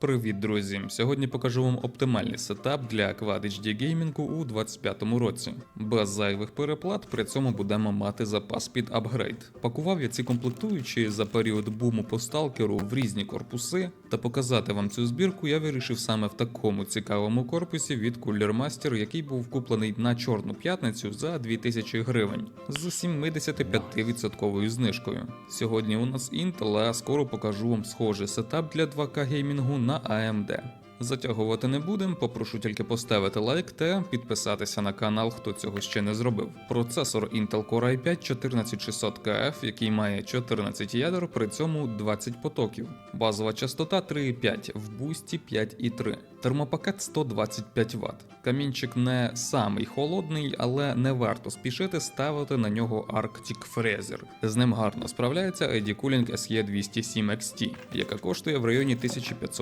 Привіт, друзі! Сьогодні покажу вам оптимальний сетап для Quad HD геймінгу у 2025 році. Без зайвих переплат при цьому будемо мати запас під апгрейд. Пакував я ці комплектуючі за період буму по сталкеру в різні корпуси, та показати вам цю збірку я вирішив саме в такому цікавому корпусі від Cooler Master, який був куплений на чорну п'ятницю за 2000 гривень з 75% знижкою. Сьогодні у нас Intel, а скоро покажу вам схожий сетап для 2К геймінгу на AMD. Затягувати не будемо, попрошу тільки поставити лайк та підписатися на канал, хто цього ще не зробив. Процесор Intel Core i5 14600KF, який має 14 ядер, при цьому 20 потоків. Базова частота 3,5, в бусті 5,3. Термопакет 125 Вт. Камінчик не самий холодний, але не варто спішити ставити на нього Arctic Freezer. З ним гарно справляється AD Cooling SE207 XT, яка коштує в районі 1500